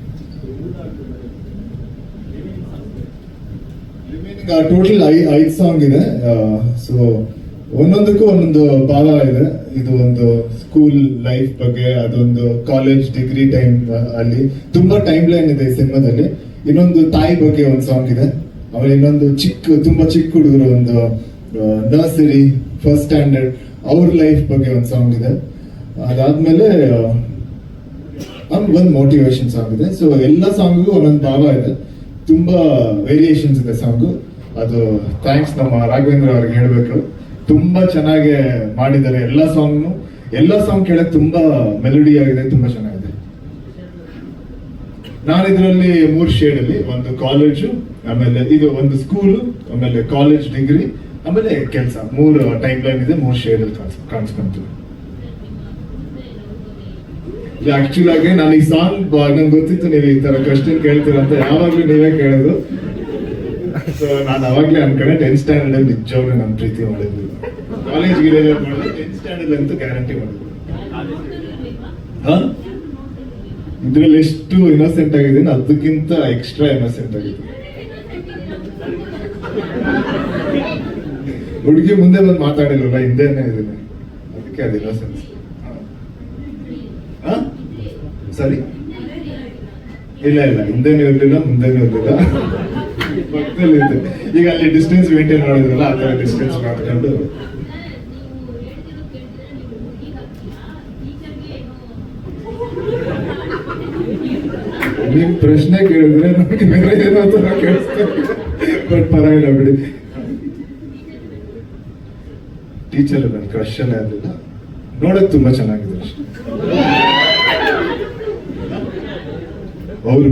Speaker 6: ಟೋಟಲ್ ಐ, ಐದು ಸಾಂಗ್ ಇದೆ. ಸೊ ಒಂದೊಂದಕ್ಕೂ ಒಂದೊಂದು ಭಾವ ಇದೆ. ಇದು ಒಂದು ಸ್ಕೂಲ್ ಲೈಫ್ ಬಗ್ಗೆ, ಅದೊಂದು ಕಾಲೇಜ್ ಡಿಗ್ರಿ ಟೈಮ್ ಅಲ್ಲಿ ತುಂಬಾ ಟೈಮ್ ಲೈನ್ ಇದೆ ಈ ಸಿನಿಮಾದಲ್ಲಿ. ಇನ್ನೊಂದು ತಾಯಿ ಬಗ್ಗೆ ಒಂದು ಸಾಂಗ್ ಇದೆ. ಆಮೇಲೆ ಇನ್ನೊಂದು ಚಿಕ್ಕ, ತುಂಬಾ ಚಿಕ್ಕ ಹುಡುಗರು ಒಂದು ನರ್ಸರಿ ಫಸ್ಟ್ ಸ್ಟ್ಯಾಂಡರ್ಡ್ ಅವ್ರ ಲೈಫ್ ಬಗ್ಗೆ ಒಂದು ಸಾಂಗ್ ಇದೆ. ಅದಾದ್ಮೇಲೆ ಒಂದು ಮೋಟಿವೇಶನ್ ಸಾಂಗ್ ಇದೆ. ಸೊ ಎಲ್ಲ ಸಾಂಗ್ಗೂ ಒಂದೊಂದು ಭಾವ ಇದೆ. ತುಂಬಾ ವೇರಿಯೇಷನ್ಸ್ ಇದೆ ಸಾಂಗು ಅದು ಥ್ಯಾಂಕ್ಸ್ ನಮ್ಮ ರಾಘವೇಂದ್ರ ಅವ್ರಿಗೆ ಹೇಳ್ಬೇಕು. ತುಂಬಾ ಚೆನ್ನಾಗಿ ಮಾಡಿದ್ದಾರೆ ಎಲ್ಲ ಸಾಂಗ್ನು ಎಲ್ಲ ಸಾಂಗ್ ಕೇಳಕ್ ತುಂಬಾ ಮೆಲೋಡಿ ಆಗಿದೆ, ತುಂಬಾ ಚೆನ್ನಾಗಿದೆ. ನಾನು ಇದರಲ್ಲಿ ಮೂರು ಶೇಡಲ್ಲಿ ಒಂದು ಕಾಲೇಜು ಆಮೇಲೆ ಇದು ಒಂದು ಸ್ಕೂಲು ಆಮೇಲೆ ಕಾಲೇಜ್ ಡಿಗ್ರಿ ಆಮೇಲೆ ಕೆಲಸ. ಮೂರು ಟೈಮ್ ಲೈನ್ ಇದೆ, ಮೂರ್ ಶೇಡಲ್ಲಿ ಕಾಣಿಸ್, ಕಾಣಿಸ್ಕೊಂತೀವಿ. ಆಕ್ಚುಲ್ ಆಗಿ ನಾನು ಈ ಸಾಂಗ್ ನಂಗೆ ಗೊತ್ತಿತ್ತು ನೀವು ಈ ತರ ಕ್ವಶನ್ ಕೇಳ್ತೀರ ಅಂತ, ಯಾವಾಗ್ಲೂ ನೀವೇ ಕೇಳೋದು. ಸೊ ನಾನು ಅವಾಗ್ಲೇ ಅನ್ಕೊಂಡೆ ಟೆಂತ್ ಸ್ಟ್ಯಾಂಡರ್ಡ್ ಅಲ್ಲಿ ನಿಜವಾಗ್ಲೂ ನನ್ನ ಪ್ರೀತಿ ಮಾಡಿದ್ವಿ ಕಾಲೇಜ್ ಗಿಲೇಜ್ ಮಾಡಿದ್ರೆ ಟೆಂತ್ ಸ್ಟ್ಯಾಂಡರ್ಡ್ ಅಂತೂ ಗ್ಯಾರಂಟಿ ಮಾಡಿದ್ವಿ ಇದ್ರಲ್ಲಿ ಎಷ್ಟು ಇನ್ನೋಸೆಂಟ್ ಆಗಿದ್ದೀನಿ ಅದಕ್ಕಿಂತ ಎಕ್ಸ್ಟ್ರಾ ಇನ್ನೋಸೆಂಟ್ ಆಗಿದ್ದೀನಿ. ಹುಡುಗಿ ಮುಂದೆ ಬಂದು ಮಾತಾಡಿಲ್ವಲ್ಲ ಹಿಂದೆನೇ ಇದ್ದೀನಿ. ಅದಕ್ಕೆ ಅದು ಇನ್ನೋಸೆನ್ಸ್ ಸರಿ. ಇಲ್ಲ ಇಲ್ಲ ಹಿಂದೆನೂ ಇರ್ಲಿಲ್ಲ ಮುಂದೆನೂ ಇರ್ಲಿಲ್ಲ. ಪಕ್ಕದಲ್ಲಿ ಇದೆ ಈಗ ಅಲ್ಲಿ ಡಿಸ್ಟೆನ್ಸ್ ಮೇಂಟೈನ್ ಮಾಡಿದ್ರಲ್ಲ ಆ ತರ ಡಿಸ್ಟೆನ್ಸ್ ಮಾಡ್ಕೊಂಡು. ನಿಮ್ ಪ್ರಶ್ನೆ ಕೇಳಿದ್ರೆ ನಮ್ಗೆ ಬೇರೆ ಏನೋ ಕೇಳಿಸ್ತಾರೆ. ಬಟ್ ಪರವಾಗಿಲ್ಲ ಬಿಡಿ. ಟೀಚರ್ ನನ್ನ ಕ್ವಶನ್ ಇರಲಿಲ್ಲ ನೋಡಕ್ ತುಂಬಾ ಚೆನ್ನಾಗಿದೆ ಅಷ್ಟೇ. ಅವರು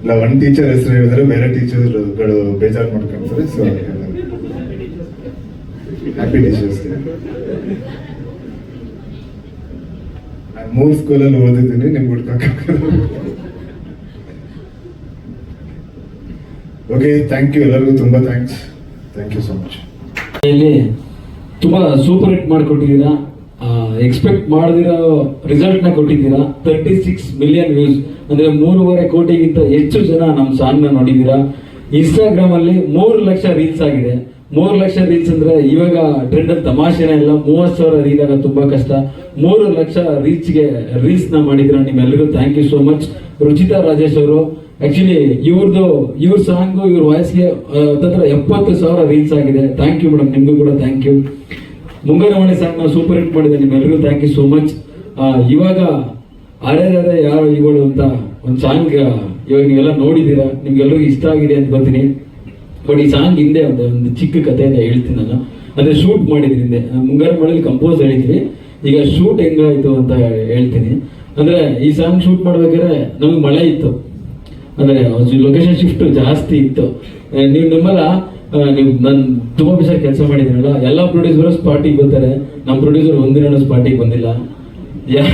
Speaker 6: ಇಲ್ಲ ಒಂದ್ ಟೀಚರ್ ಹೆಸರು ಹೇಳಿದ್ರೆ ಬೇರೆ ಟೀಚರ್ಗಳು ಬೇಜಾರು ಮಾಡ್ಕೊಂತಾರೆ ಸೊ ಹ್ಯಾಪಿ ಟೀಚರ್ಸ್ ನಾನು ಮೂರ್ ಸ್ಕೂಲಲ್ಲಿ ಓದಿದ್ದೀನಿ, ನಿಮ್ಗೆ ಹುಡ್ಕಾಕ ಓಕೆ ಥ್ಯಾಂಕ್ ಯು ಎಲ್ಲರಿಗೂ ತುಂಬಾ thanks thank you so much
Speaker 7: ಇಲ್ಲಿ ತುಂಬಾ ಸೂಪರ್ ಹಿಟ್ ಮಾಡಿಕೊಟ್ಟಿದ್ದೀರಾ. ಎಕ್ಸ್ಪೆಕ್ಟ್ ಮಾಡದಿರೋ ರಿಸಲ್ಟ್ನ ಕೊಟ್ಟಿದ್ದೀರಾ? ತರ್ಟಿ ಸಿಕ್ಸ್ ಮಿಲಿಯನ್ ವ್ಯೂಸ್ ಅಂದ್ರೆ ಮೂರುವರೆ ಕೋಟಿಗಿಂತ ಹೆಚ್ಚು ಜನ ನಮ್ಮ ಸಾಂಗ್ನ ನೋಡಿದ್ದೀರಾ? ಇನ್ಸ್ಟಾಗ್ರಾಮ್ ಅಲ್ಲಿ ಮೂರು ಲಕ್ಷ ರೀಲ್ಸ್ ಆಗಿದೆ. ಮೂರು ಲಕ್ಷ ರೀಲ್ಸ್ ಅಂದ್ರೆ ಇವಾಗ ಟ್ರೆಂಡ್ ಅಲ್ಲಿ ತಮಾಷೆನೇ ಇಲ್ಲ ಮೂವತ್ತು ಸಾವಿರ ರೀಲ್ ಆಗೋದು ತುಂಬಾ ಕಷ್ಟ. ಮೂರು ಲಕ್ಷ ರೀಚ್ಗೆ ರೀಲ್ಸ್ನ ಮಾಡಿದ್ರ ನಿಮ್ಮೆಲ್ಲರಿಗೂ thank you so much Ruchita Rajesh ಅವರು ಆಕ್ಚುಲಿ ಇವ್ರದ್ದು ಇವ್ರ ಸಾಂಗು ಇವ್ರ ವಾಯ್ಸ್ಗೆ ಎಪ್ಪತ್ತು ಸಾವಿರ ರೀಲ್ಸ್ ಆಗಿದೆ. ಥ್ಯಾಂಕ್ ಯು ಮೇಡಮ್ ನಿಮಗೂ ಕೂಡ ಥ್ಯಾಂಕ್ ಯು ಮುಂಗನಮಣಿ ಸಾಂಗ್ ನಾವು ಸೂಪರ್ ಹಿಟ್ ಮಾಡಿದೆ ನಿಮ್ಮೆಲ್ಲರಿಗೂ ಥ್ಯಾಂಕ್ ಯು ಸೋ ಮಚ್ ಇವಾಗ ಅರೆದರೆ ಅರೆ ಯಾರು ಇವಳು ಅಂತ ಒಂದು ಸಾಂಗ್ ಇವಾಗ ನೀವೆಲ್ಲ ನೋಡಿದ್ದೀರಾ ನಿಮ್ಗೆಲ್ಲರಿಗೂ ಇಷ್ಟ ಆಗಿದೆ ಅಂತ ಬರ್ತೀನಿ ಬಟ್ ಈ ಸಾಂಗ್ ಹಿಂದೆ ಒಂದು ಒಂದು ಚಿಕ್ಕ ಕಥೆಯಿಂದ ಹೇಳ್ತೀನಿ ನಾನು. ಅಂದರೆ ಶೂಟ್ ಮಾಡಿದ್ರಿ ಹಿಂದೆ. ಮುಂಗಾರು ಮಳೆಯಲ್ಲಿ ಕಂಪೋಸ್ ಹೇಳಿದ್ವಿ. ಈಗ ಶೂಟ್ ಹೆಂಗಾಯಿತು ಅಂತ ಹೇಳ್ತೀನಿ. ಅಂದ್ರೆ ಈ ಸಾಂಗ್ ಶೂಟ್ ಮಾಡ್ಬೇಕಾದ್ರೆ ನಮಗೆ ಮಳೆ ಇತ್ತು. ಅಂದ್ರೆ ಲೊಕೇಶನ್ ಶಿಫ್ಟ್ ಜಾಸ್ತಿ ಇತ್ತು. ನೀವು ನಮ್ಮಲ್ಲ ನೀವು ನನ್ ತುಂಬಾ ದಿವಸ ಕೆಲಸ ಮಾಡಿದ್ರಲ್ಲ, ಎಲ್ಲ ಪ್ರೊಡ್ಯೂಸರ್ ಸ್ಪಾಟಿಗೆ ಬರ್ತಾರೆ. ನಮ್ಮ ಪ್ರೊಡ್ಯೂಸರ್ ಒಂದಿನ ಸ್ಪಾಟಿಗೆ ಬಂದಿಲ್ಲ. ಯಾ,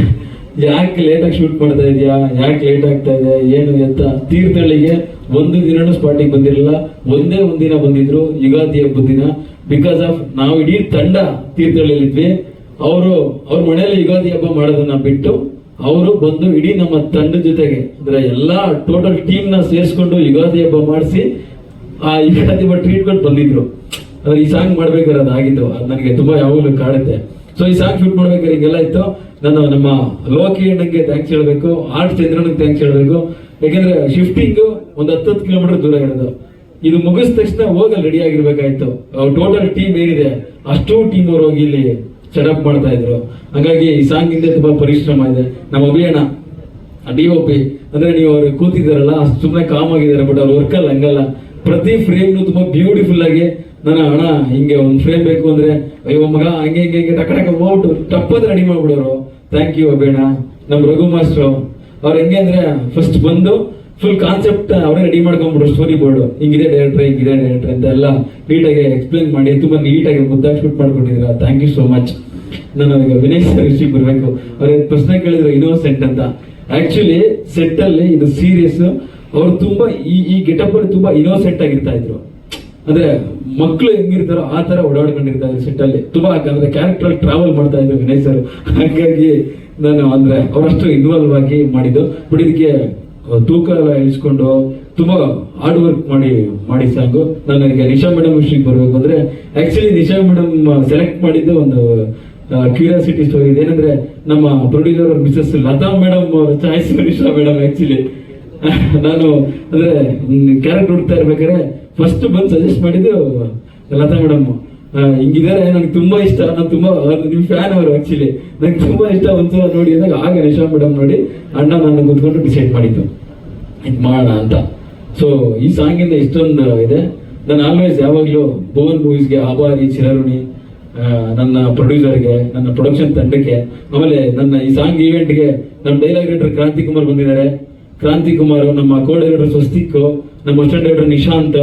Speaker 7: ಯಾಕೆ ಲೇಟಾಗಿ ಶೂಟ್ ಮಾಡ್ತಾ ಇದೀಯಾ? ಯಾಕೆ ಲೇಟ್ ಆಗ್ತಾ ಇದೆ? ಏನು ಎತ್ತ? ತೀರ್ಥಹಳ್ಳಿಗೆ ಒಂದು ದಿನನೂ ಸ್ಪಾಟಿಗೆ ಬಂದಿರಲಿಲ್ಲ. ಒಂದೇ ಒಂದಿನ ಬಂದಿದ್ರು ಯುಗಾದಿ ಹಬ್ಬದ ದಿನ. ಬಿಕಾಸ್ ಆಫ್ ನಾವು ಇಡೀ ತಂಡ ತೀರ್ಥಹಳ್ಳಿಲಿದ್ವಿ ಅವರು, ಅವ್ರ ಮನೆಯಲ್ಲಿ ಯುಗಾದಿ ಹಬ್ಬ ಮಾಡೋದನ್ನ ಬಿಟ್ಟು ಅವರು ಬಂದು ಇಡೀ ನಮ್ಮ ತಂಡದ ಜೊತೆಗೆ, ಅಂದ್ರೆ ಎಲ್ಲಾ ಟೋಟಲ್ ಟೀಮ್ನ ಸೇರಿಸ್ಕೊಂಡು ಯುಗಾದಿ ಹಬ್ಬ ಮಾಡಿಸಿ ಆ ಯುಗಾದಿ ಟ್ರೀಟ್ಮೆಂಟ್ ಬಂದಿದ್ರು. ಅಂದ್ರೆ ಈ ಸಾಂಗ್ ಮಾಡ್ಬೇಕಾದ್ರೆ ಅದಾಗಿತ್ತು ಅದು ನನಗೆ ತುಂಬಾ ಯಾವಾಗಲೂ ಕಾಡುತ್ತೆ. ಸೊ ಈ ಸಾಂಗ್ ಶೂಟ್ ಮಾಡ್ಬೇಕಾದ್ರೆ ಹಿಂಗೆಲ್ಲ ಇತ್ತು. ನಾನು ನಮ್ಮ ಲೋಕಿ ಅಣ್ಣಂಗೆ ಥ್ಯಾಂಕ್ಸ್ ಹೇಳ್ಬೇಕು. ಆರ್ಟ್ ಚಂದ್ರನಿಗೆ ಥ್ಯಾಂಕ್ಸ್ ಹೇಳ್ಬೇಕು. ಯಾಕಂದ್ರೆ ಶಿಫ್ಟಿಂಗ್ ಒಂದು ಹತ್ತತ್ತು ಕಿಲೋಮೀಟರ್ ದೂರ ಇರೋದು. ಇದು ಮುಗಿದ ತಕ್ಷಣ ಹೋಗಲ್ಲಿ ರೆಡಿ ಆಗಿರ್ಬೇಕಾಯ್ತು. ಟೋಟಲ್ ಟೀಮ್ ಏನಿದೆ? ಅಷ್ಟು ಟೀಮ್ ಅವ್ರು ಹೋಗಿ ಇಲ್ಲಿ ಸೆಟಪ್ ಮಾಡ್ತಾ ಇದ್ರು. ಹಾಗಾಗಿ ಈ ಸಾಂಗ್ ಹಿಂದೆ ತುಂಬಾ ಪರಿಶ್ರಮ ಇದೆ. ನಮ್ಮ ಅಭಿಯಾನ ಡಿ ಒ ಪಿ ಅಂದ್ರೆ ನೀವು ಅವ್ರು ಅಷ್ಟು ಸುಮ್ಮನೆ ಕಾಮ್ ಆಗಿದ್ದಾರೆ ಬಟ್ ಅವ್ರ ವರ್ಕಲ್ಲಿ ಹಂಗಲ್ಲ. ಪ್ರತಿ ಫ್ರೇಮ್ ತುಂಬಾ ಬ್ಯೂಟಿಫುಲ್ ಆಗಿ ನನ್ನ ಅಣ್ಣ, ಹಿಂಗೆ ಒಂದು ಫ್ರೇಮ್ ಬೇಕು ಅಂದ್ರೆ, ಅಯ್ಯೋ ಮಗ, ಹಂಗೆ, ಹಿಂಗೆ ಹಿಂಗೆ, ಟಕ ಟಕ, ಹೋಗ್ಬಿಟ್ಟು ಟಪ್ಪದ ರೆಡಿ ಮಾಡ್ಬಿಡೋರು. ಥ್ಯಾಂಕ್ ಯು ಅಬೇಣ ನಮ್ಮ ರಘು ಮಾಸ್ಟ್ರು ಅವ್ರು ಹೆಂಗೆ ಅಂದ್ರೆ ಫಸ್ಟ್ ಬಂದು ಫುಲ್ ಕಾನ್ಸೆಪ್ಟ್ ಅವರೇ ರೆಡಿ ಮಾಡ್ಕೊಂಡ್ಬಿಡು ಸ್ಟೋರಿ ಬೋರ್ಡ್ ಹಿಂಗಿದೆ ಡೈರೆಕ್ಟರ್ ಹಿಂಗಿದೆ ಡೈರೆಕ್ಟರ್ ಅಂತ ಎಲ್ಲ ನೀಟಾಗಿ ಎಕ್ಸ್ಪ್ಲೇನ್ ಮಾಡಿ, ತುಂಬಾ ನೀಟಾಗಿ ಮುದ್ದಾಗಿ ಶೂಟ್ ಮಾಡ್ಕೊಂಡಿದ್ರ ಥ್ಯಾಂಕ್ ಯು ಸೋ ಮಚ್ ನಾನು ಈಗ ವಿನಯ್ ಸರ್ ಬರಬೇಕು ಅವ್ರ ಪ್ರಶ್ನೆ ಕೇಳಿದ್ರು ಇನ್ನೋಸೆಂಟ್ ಅಂತ. ಆಕ್ಚುಲಿ ಸೆಟ್ ಅಲ್ಲಿ ಇದು ಸೀರಿಯಸ್ ಅವ್ರು ತುಂಬಾ ಈ ಈ ಗೆಟಪ್ ಅಲ್ಲಿ ತುಂಬಾ ಇನೋಸೆಂಟ್ ಆಗಿರ್ತಾ ಇದ್ರು. ಅಂದ್ರೆ ಮಕ್ಕಳು ಹೆಂಗಿರ್ತಾರೋ ಆ ತರ ಓಡಾಡ್ಕೊಂಡಿರ್ತಾ ಸೆಟ್ ಅಲ್ಲಿ. ತುಂಬಾ ಯಾಕಂದ್ರೆ ಕ್ಯಾರೆಕ್ಟರ್ ಅಲ್ಲಿ ಟ್ರಾವೆಲ್ ಮಾಡ್ತಾ ಇದ್ರು ವಿನಯ್ ಸರ್. ಹಾಗಾಗಿ ನಾನು ಅಂದ್ರೆ ಅವರಷ್ಟು ಇನ್ವಾಲ್ವ್ ಆಗಿ ಮಾಡಿದ್ದು. ಬಟ್ ಇದಕ್ಕೆ ತೂಕ ಇಳಿಸ್ಕೊಂಡು ತುಂಬಾ ಹಾರ್ಡ್ ವರ್ಕ್ ಮಾಡಿ ಮಾಡಿ ಸಾಂಗು ನಾನು ನನಗೆ ನಿಶಾ ಮೇಡಮ್ ವಿಷಯಕ್ಕೆ ಬರ್ಬೇಕು ಅಂದ್ರೆ ಆಕ್ಚುಲಿ ನಿಶಾ ಮೇಡಮ್ ಸೆಲೆಕ್ಟ್ ಮಾಡಿದ್ದು ಒಂದು ಕ್ಯೂರಿಯಾಸಿಟಿ ಸ್ಟೋರಿ ಏನಂದ್ರೆ ನಮ್ಮ producer Mrs Latha madam choice Nisha madam actually ನಾನು ಅಂದರೆ ಕ್ಯಾರೆಕ್ಟ್ ಹುಡ್ತಾ ಇರ್ಬೇಕಾದ್ರೆ ಫಸ್ಟ್ ಬಂದು ಸಜೆಸ್ಟ್ ಮಾಡಿದ್ದು ಲತಾ ಮೇಡಮ್ ಹಿಂಗಿದ್ದಾರೆ ನನಗೆ ತುಂಬಾ ಇಷ್ಟ, ನಾನು ತುಂಬಾ ನಿಮ್ಮ ನಿಮ್ ಫ್ಯಾನ್ ಅವರು ಆಕ್ಚುಲಿ ನಂಗೆ ತುಂಬಾ ಇಷ್ಟ ಒಂದ್ಸಲ ನೋಡಿ ಅಂದಾಗ ಆಗ ನಿಶಾ ಮೇಡಮ್ ನೋಡಿ, ಅಣ್ಣ ನಾನು ಕುತ್ಕೊಂಡು ಡಿಸೈಡ್ ಮಾಡಿದ್ದು. ಇದು ಮಾಡೋಣ ಅಂತ. ಸೊ ಈ ಸಾಂಗಿಂದ ಇಷ್ಟೊಂದು ಇದೆ. ನಾನು ಆಲ್ವೇಸ್ ಯಾವಾಗಲೂ ಭುವನ್ ಮೂವೀಸ್ಗೆ ಆಭಾರಿ ಚಿರರುಣಿ ನನ್ನ ಪ್ರೊಡ್ಯೂಸರ್ಗೆ ನನ್ನ ಪ್ರೊಡಕ್ಷನ್ ತಂಡಕ್ಕೆ, ಆಮೇಲೆ ನನ್ನ ಈ ಸಾಂಗ್ ಈವೆಂಟ್ಗೆ ನಮ್ಮ ಡೈಲಾಗ್ ರೈಟರ್ ಕ್ರಾಂತಿ ಕುಮಾರ್ ಬಂದಿದ್ದಾರೆ. ಕ್ರಾಂತಿ ಕುಮಾರ್ ನಮ್ಮ ಕೋ ಡೈರೆಕ್ಟರ್ ಸ್ವಸ್ತಿಕ್, ನಮ್ಮ ಅಸಿಸ್ಟೆಂಟ್ ಡೈರೆಕ್ಟರ್ ನಿಶಾಂತ್,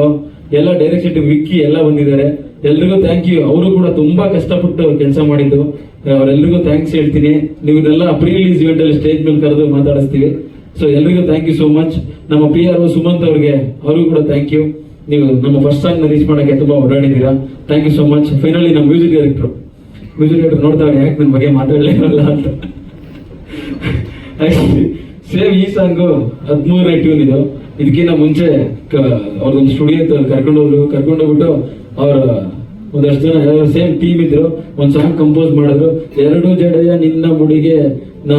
Speaker 7: ಎಲ್ಲ ಡೈರೆಕ್ಟರ್ ವಿಕ್ಕಿ ಎಲ್ಲ ಬಂದಿದ್ದಾರೆ. ಎಲ್ರಿಗೂ ಥ್ಯಾಂಕ್ ಯು ಅವರು ಕೂಡ ತುಂಬಾ ಕಷ್ಟಪಟ್ಟು ಕೆಲಸ ಮಾಡಿದ್ದು. ಅವರೆಲ್ಲರಿಗೂ ಥ್ಯಾಂಕ್ಸ್ ಹೇಳ್ತೀನಿ. ನೀವು ಇದೆಲ್ಲ ಪ್ರೀ ರಿಲೀಸ್ ಇವೆಂಟ್ ಅಲ್ಲಿ ಸ್ಟೇಜ್ ಮೇಲೆ ಕರೆದು ಮಾತಾಡಿಸ್ತೀವಿ. ಸೊ ಎಲ್ರಿಗೂ ಥ್ಯಾಂಕ್ ಯು ಸೋ ಮಚ್ ನಮ್ಮ ಪಿ ಆರ್ ಸುಮಂತ್ ಅವ್ರಿಗೆ, ಅವ್ರಿಗೂ ಕೂಡ ಥ್ಯಾಂಕ್ ಯು ನೀವು ನಮ್ಮ ಫಸ್ಟ್ ಸಾಂಗ್ ರೀಚ್ ಮಾಡಕ್ಕೆ ತುಂಬಾ ಓಡಾಡಿದ್ದೀರಾ. Thank you so much finally ನಮ್ಮ ಮ್ಯೂಸಿಕ್ ಡೈರೆಕ್ಟರ್ ಮ್ಯೂಸಿಕ್ ಡೈರೆಕ್ಟರ್ ನೋಡ್ತಾರೆ ಯಾಕೆ ನನ್ನ ಬಗ್ಗೆ ಮಾತಾಡಲೇ ಇರಲ್ಲ ಅಂತ. ಸೇಮ್ ಈ ಸಾಂಗು ಹದಿಮೂರನೇ ಟ್ಯೂನ್ ಇದು ಇದಕ್ಕಿಂತ ಮುಂಚೆ ಅವ್ರದ್ದೊಂದು ಸ್ಟುಡಿಯೋ ಕರ್ಕೊಂಡು ಹೋದ್ರು ಕರ್ಕೊಂಡು ಹೋಗ್ಬಿಟ್ಟು ಅವ್ರ ಒಂದಷ್ಟು ಜನ ಸೇಮ್ ಟೀಮ್ ಇದ್ರು. ಒಂದ್ ಸಾಂಗ್ ಕಂಪೋಸ್ ಮಾಡಿದ್ರು. ಎರಡು ಜಡೆಯ ನಿನ್ನ ಮುಡಿಗೆ ನಾ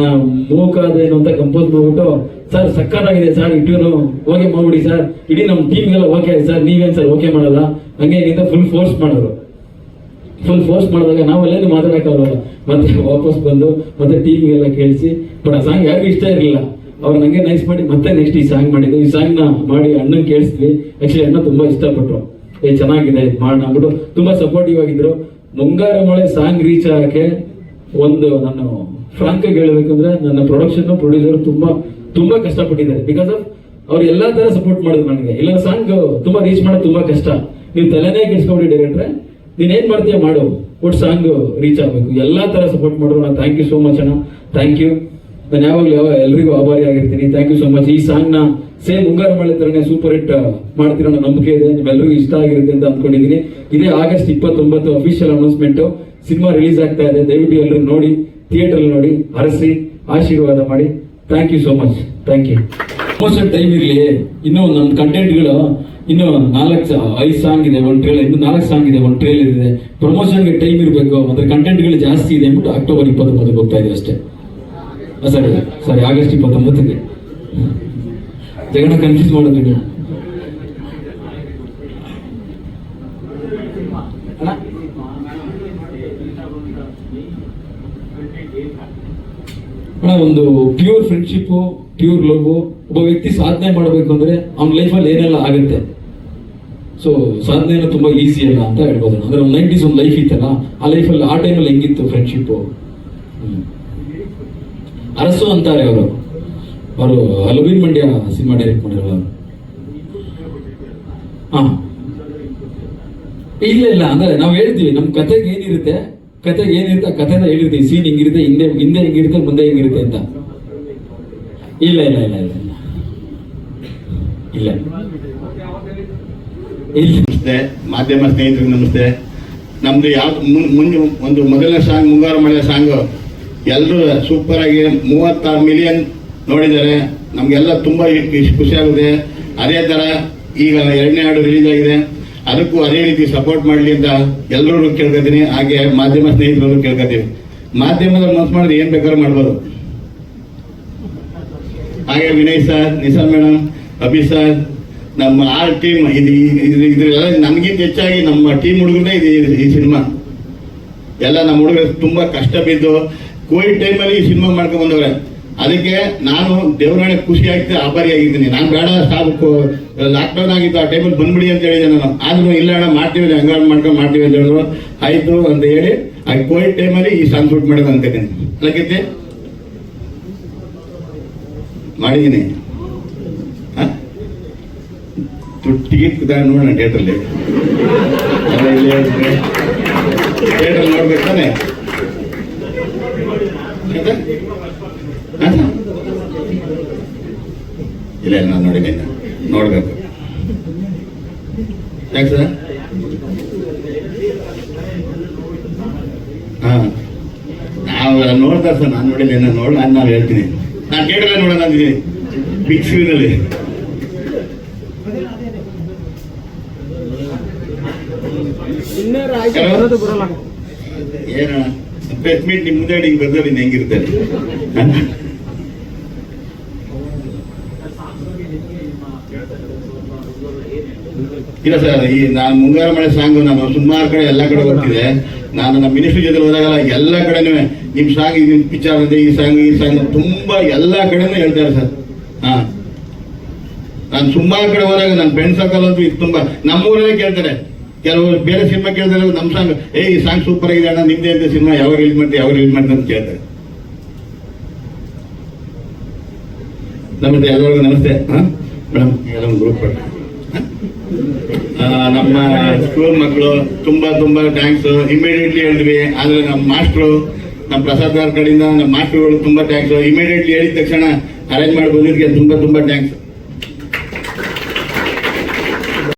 Speaker 7: ಮೂಕಾದೇನು ಅಂತ ಕಂಪೋಸ್ ಮಾಡ್ಬಿಟ್ಟು, ಸರ್ ಸಕ್ಕತ್ತಾಗಿದೆ ಸರ್, ಈ ಟ್ಯೂನು ಓಕೆ ಮಾಡ್ಬಿಡಿ ಸರ್. ಇಡೀ ನಮ್ಮ ಟೀಮ್ಗೆಲ್ಲ ಓಕೆ ಸರ್. ನೀವೇನು ಸರ್ ಓಕೆ ಮಾಡಲ್ಲ? ಹಂಗೆ ಹಿಂಗಿಂತ ಫುಲ್ ಫೋರ್ಸ್ ಮಾಡಿದ್ರು. ಫುಲ್ ಫೋರ್ಸ್ ಮಾಡಿದಾಗ ನಾವು ಅಲ್ಲೇನು ಮಾತಾಡಕ್ಕಾಗಲ್ಲ ಮತ್ತೆ ವಾಪಸ್ ಬಂದು ಮತ್ತೆ ಟೀಮ್ಗೆಲ್ಲ ಕೇಳಿಸಿ. ಬಟ್ ಆ ಸಾಂಗ್ ಯಾರಿಗೂ ಇಷ್ಟ ಇರಲಿಲ್ಲ. ಅವ್ರು ನಂಗೆ ನೈಸ್ ಮಾಡಿ ಮತ್ತೆ ನೆಕ್ಸ್ಟ್ ಈ ಸಾಂಗ್ ಮಾಡಿದ್ರು ಈ ಸಾಂಗ್ನ ಮಾಡಿ ಅಣ್ಣನ ಕೇಳಿಸ್ತೀವಿ ಆಕ್ಚುಲಿ ಅಣ್ಣ ತುಂಬಾ ಇಷ್ಟಪಟ್ಟರು ಏ, ಚೆನ್ನಾಗಿದೆ ಮಾಡೋಣ ಅಂದ್ಬಿಟ್ಟು ತುಂಬಾ ಸಪೋರ್ಟಿವ್ ಆಗಿದ್ರು. ಮುಂಗಾರ ಮಳೆ ಸಾಂಗ್ ರೀಚ್ ಆಗಕ್ಕೆ ಒಂದು ನಾನು ಫ್ರಾಂಕ್ ಆಗಿ ಹೇಳ್ಬೇಕಂದ್ರೆ ನನ್ನ ಪ್ರೊಡಕ್ಷನ್ ಪ್ರೊಡ್ಯೂಸರ್ ತುಂಬಾ ತುಂಬಾ ಕಷ್ಟಪಟ್ಟಿದ್ದಾರೆ. ಬಿಕಾಸ್ ಆಫ್ ಅವ್ರು ಎಲ್ಲಾ ತರ ಸಪೋರ್ಟ್ ಮಾಡಿದ್ರು ನನಗೆ. ಇಲ್ಲ ಸಾಂಗ್ ತುಂಬಾ ರೀಚ್ ಮಾಡೋದು ತುಂಬಾ ಕಷ್ಟ. ನೀವು ತಲೆನೇ ಕೆಡ್ಸ್ಕೊಂಡ್ರಿ ಡೈರೆಕ್ಟ್ರೆ. ನೀನ್ ಏನ್ ಮಾಡ್ತೀಯ ಮಾಡು. ಒಟ್ಟು ಸಾಂಗ್ ರೀಚ್ ಆಗಬೇಕು. ಎಲ್ಲಾ ತರ ಸಪೋರ್ಟ್ ಮಾಡಿದ್ರು. ನಾನು ಥ್ಯಾಂಕ್ ಯು ಸೋ ಮಚ್ ಅಣ್ಣ. ಥ್ಯಾಂಕ್ ಯು ನಾನು ಯಾವಾಗಲೂ ಯಾವ ಎಲ್ರಿಗೂ ಆಭಾರಿ ಆಗಿರ್ತೀನಿ. ಥ್ಯಾಂಕ್ ಯು ಸೋ ಮಚ್ ಈ ಸಾಂಗ್ನ ಸೇಮ್ ಮುಂಗಾರು ಮಳೆ ತರನೇ ಸೂಪರ್ ಹಿಟ್ ಮಾಡ್ತಿರೋ ನಂಬಿಕೆ ಇದೆ. ನಿಮ್ಮೆಲ್ಲರಿಗೂ ಇಷ್ಟ ಆಗಿರುತ್ತೆ ಅಂತ ಅಂದ್ಕೊಂಡಿದ್ದೀನಿ ಇದೇ ಆಗಸ್ಟ್ ಇಪ್ಪತ್ತೊಂಬತ್ತು ಅಫಿಷಿಯಲ್ ಅನೌನ್ಸ್ಮೆಂಟು ಸಿನಿಮಾ ರಿಲೀಸ್ ಆಗ್ತಾ ಇದೆ. ದಯವಿಟ್ಟು ಎಲ್ಲರೂ ನೋಡಿ ಥಿಯೇಟರ್ ನೋಡಿ ಹರಸಿ ಆಶೀರ್ವಾದ ಮಾಡಿ. Thank you so much thank you promotion time ಇರಲಿ. ಇನ್ನೂ ನಮ್ಮ ಕಂಟೆಂಟ್ಗಳು ಇನ್ನು ನಾಲ್ಕು ಐದು ಸಾಂಗ್ ಇದೆ. ಒಂದು ಟ್ರೇಲ್ ಇನ್ನು ನಾಲ್ಕು ಸಾಂಗ್ ಇದೆ. ಒಂದು ಟ್ರೇಲ್ ಇದೆ. ಪ್ರಮೋಷನ್ಗೆ ಟೈಮ್ ಇರಬೇಕು. ಅಂದ್ರೆ ಕಂಟೆಂಟ್ಗಳು ಜಾಸ್ತಿ ಇದೆ ಅಂದ್ಬಿಟ್ಟು ಅಕ್ಟೋಬರ್ ಇಪ್ಪತ್ತೊಂಬತ್ತಕ್ಕೆ ಹೋಗ್ತಾ ಇದೆ ಅಷ್ಟೇ. ಸರಿ, ಸಾರಿ, ಆಗಸ್ಟ್ ಇಪ್ಪತ್ತೊಂಬತ್ತಕ್ಕೆ. ಜಗಣ ಕನ್ಫ್ಯೂಸ್ ಮಾಡೋದು ನೀವು. ಒಂದು ಪ್ಯೂರ್ ಫ್ರೆಂಡ್ಶಿಪ್ ಪ್ಯೂರ್ ಲವ್ ಒಬ್ಬ ವ್ಯಕ್ತಿ ಸಾಧನೆ ಮಾಡಬೇಕು ಅಂದ್ರೆ ಅವ್ನ ಲೈಫಲ್ಲಿ ಏನೆಲ್ಲ ಆಗುತ್ತೆ? ಸೊ ಸಾಧನೆ ತುಂಬಾ ಈಸಿ ಅಲ್ಲ ಅಂತ ಹೇಳ್ಬೋದು. ಅಂದ್ರೆ ನೈಂಟೀಸ್ ಒಂದು ಲೈಫ್ ಇತ್ತಲ್ಲ, ಆ ಲೈಫಲ್ಲಿ ಆ ಟೈಮಲ್ಲಿ ಹೆಂಗಿತ್ತು ಫ್ರೆಂಡ್ಶಿಪ್ ಅರಸು ಅಂತಾರೆ ಅವರು. ಅವರು ಹಲವೀರ್ ಮಂಡ್ಯ ಸಿನಿಮಾ ಡೈರೆಕ್ಟ್ ಮಾಡಿರೋರು ಅವರು. ಇಲ್ಲ ಇಲ್ಲ, ಅಂದ್ರೆ ನಾವು ಹೇಳ್ತೀವಿ ನಮ್ಮ ಕತೆಗೆ ಏನಿರುತ್ತೆ ಕತೆಗೆ ಏನಿರುತ್ತೆ ಆ ಕತೆನ ಹೇಳಿರ್ತೀವಿ ಸೀನ್ ಹಿಂಗಿರುತ್ತೆ, ಹಿಂದೆ ಹಿಂದೆ ಹಿಂಗಿರುತ್ತೆ, ಮುಂದೆ ಹಿಂಗಿರುತ್ತೆ ಅಂತ. ಇಲ್ಲ ಇಲ್ಲ ಇಲ್ಲ ಇಲ್ಲ ಇಲ್ಲ. ಇಲ್ಲ.
Speaker 8: ನಮಸ್ತೆ, ಮಾಧ್ಯಮ ಸ್ನೇಹಿತರಿಗೆ ನಮಸ್ತೆ. ನಮ್ದು ಯಾವ್ದು ಮುಂದೆ ಒಂದು ಮೊದಲನೇ ಸಾಂಗ್, ಮುಂಗಾರು ಮಳೆ ಸಾಂಗು. ಎಲ್ಲರೂ ಸೂಪರ್ ಆಗಿ ಮೂವತ್ತಾರು ಮಿಲಿಯನ್ ನೋಡಿದ್ದಾರೆ. ನಮಗೆಲ್ಲ ತುಂಬ ಖುಷಿ ಆಗಿದೆ ಅದೇ ಥರ ಈಗ ಎರಡನೇ ಹಾಡು ರಿಲೀಸ್ ಆಗಿದೆ. ಅದಕ್ಕೂ ಅದೇ ರೀತಿ ಸಪೋರ್ಟ್ ಮಾಡಲಿ ಅಂತ ಎಲ್ಲರೂ ಕೇಳ್ಕೊತೀನಿ ಹಾಗೆ ಮಾಧ್ಯಮ ಸ್ನೇಹಿತರು ಕೇಳ್ಕೊತೀವಿ ಮಾಧ್ಯಮದ ಮನಸ್ಸು ಮಾಡಿದ್ರೆ ಏನು ಬೇಕಾದ್ರೂ ಮಾಡ್ಬೋದು. ಹಾಗೆ Vinay sir Nisha madam Abhi sir ನಮ್ಮ ಆ ಟೀಮ್ ಇದು ಇದು ಇದ್ರೆಲ್ಲ ನಮಗಿಂತ ಹೆಚ್ಚಾಗಿ ನಮ್ಮ ಟೀಮ್ ಹುಡುಗರೇ ಇದೆ ಈ ಸಿನಿಮಾ. ಎಲ್ಲ ನಮ್ಮ ಹುಡುಗರು ತುಂಬಾ ಕಷ್ಟ ಬಿದ್ದು ಕೋವಿಡ್ ಟೈಮಲ್ಲಿ ಈ ಸಿನಿಮಾ ಮಾಡ್ಕೊಂಡು ಬಂದವ್ರೆ. ಅದಕ್ಕೆ ನಾನು ದೇವರಾಣೆ ಖುಷಿ ಆಗ್ತದೆ ಆಭಾರಿ ಆಗಿದ್ದೀನಿ ನಾನು ಬೇಡ ಸ್ಟಾಪ್ ಲಾಕ್ಡೌನ್ ಆಗಿತ್ತು, ಆ ಟೈಮಲ್ಲಿ ಬಂದ್ಬಿಡಿ ಅಂತ ಹೇಳಿದೆ ನಾನು. ಆದ್ರೂ ಇಲ್ಲ ಅಣ್ಣ, ಮಾಡ್ತೀವಿ ಹಂಗಾರು ಮಾಡ್ಕೊಂಡು ಮಾಡ್ತೀವಿ ಅಂತ ಹೇಳಿದ್ರು. ಆಯ್ತು ಅಂತ ಹೇಳಿ, ಆ ಕೋವಿಡ್ ಟೈಮಲ್ಲಿ ಈ ಸಾಂಗ್ ಶೂಟ್ ಮಾಡೋದು ಅಂತಿದ್ದೀನಿ ಅದಕ್ಕೆ ಮಾಡಿದ್ದೀನಿ. ಟಿಕೆಟ್ ನೋಡೋಣ ಥಿಯೇಟ್ರಲ್ಲಿ ಥಿಯೇಟ್ರಲ್ಲಿ ಇಲ್ಲೇ ಇರುತ್ತೆ ಥಿಯೇಟರ್ ನೋಡ್ಬೇಕು ತಾನೆ ಆಯ್ತಾ? ಆಯ್ತಾ? ಇಲ್ಲ ನಾನು ನೋಡಿದ್ದೀನಿ ನೋಡ್ಬೇಕು. ಯಾಕೆ ಸರ್? ಹಾ. ನಾವು ನೋಡ್ತಾರೆ ಸರ್ ನಾನು ನೋಡಿಲ್ಲ ನಾನು ನೋಡ ನಾನು ನಾವು ಹೇಳ್ತೀನಿ. ನಾನು ಥಿಯೇಟರ್ಲೇ ನೋಡೋಣ ಅಂದಿದ್ದೀನಿ ಬಿಗ್ ಸ್ಕ್ರೀನಲ್ಲಿ ಏನ ಪ್ರೆಸ್ ಮೀಟ್ ನಿಮ್ ಮುಂದೆ ಹಿಂಗ್ ಬರ್ದ ನೀನ್ ಹೆಂಗಿರ್ತಾರೆ ಇಲ್ಲ ಸರ್ ಈ ನಾನು ಮುಂಗಾರ ಮಳೆ ಸಾಂಗ್ ನಾನು ಸುಮಾರು ಕಡೆ ಎಲ್ಲ ಕಡೆ ಹೋಗ್ತಿದೆ ನಾನು ನಮ್ಮ ಮಿನಿಸ್ಟ್ರಿ ಜೊತೆ ಹೋದಾಗಲ್ಲ ಎಲ್ಲ ಕಡೆನೂ ನಿಮ್ಮ ಸಾಂಗ್ ಇದು ಪಿಕ್ಚರ್ ಅಂದ್ರೆ ಈ ಸಾಂಗ್ ಈ ಸಾಂಗ್ ತುಂಬಾ ಎಲ್ಲ ಕಡೆನೂ ಹೇಳ್ತಾರೆ ಸರ್ ಹಾಂ. ನಾನು ಸುಮಾರು ಕಡೆ ಹೋದಾಗ ನನ್ನ ಫ್ರೆಂಡ್ಸ್ ಸರ್ಕಲ್ ಅಂತೂ ಇದು ತುಂಬಾ ನಮ್ಮೂರಲ್ಲೇ ಕೇಳ್ತಾರೆ. ಕೆಲವರು ಬೇರೆ ಸಿನಿಮಾ ಕೇಳಿದ್ರೆ ನಮ್ಮ ಸಾಂಗ್ ಏ, ಈ ಸಾಂಗ್ ಸೂಪರ್ ಆಗಿದೆ ಅಣ್ಣ, ನಿಮ್ದೇ ಅಂತ ಸಿನಿಮಾ ಯಾವಾಗ ರಿಲೀಸ್ ಮಾಡ್ತೀವಿ ಯಾವಾಗ ರಿಲೀಸ್ ಮಾಡಿ ಅಂತ ಕೇಳ್ತಾರೆ. ನಮಸ್ತೆ. ಎಲ್ಲರಿಗೂ ನಮಸ್ತೆ ಮೇಡಮ್ ಎಲ್ಲ ನಮ್ಮ ಸ್ಕೂಲ್ ಮಕ್ಕಳು ತುಂಬಾ ತುಂಬಾ ಥ್ಯಾಂಕ್ಸ್ ಇಮಿಡಿಯೇಟ್ಲಿ ಹೇಳಿದ್ವಿ. ಆದ್ರೆ ನಮ್ಮ ಮಾಸ್ಟ್ರು ನಮ್ಮ ಪ್ರಸಾದ್ ಕಡೆಯಿಂದ ನಮ್ಮ ಮಾಸ್ಟ್ರುಗಳು ತುಂಬಾ ಥ್ಯಾಂಕ್ಸ್ ಇಮಿಡಿಯೇಟ್ಲಿ ಹೇಳಿದ ತಕ್ಷಣ ಅರೇಂಜ್ ಮಾಡಿ ಬಂದಿದ್ದಕ್ಕೆ ತುಂಬಾ ತುಂಬಾ ಥ್ಯಾಂಕ್ಸ್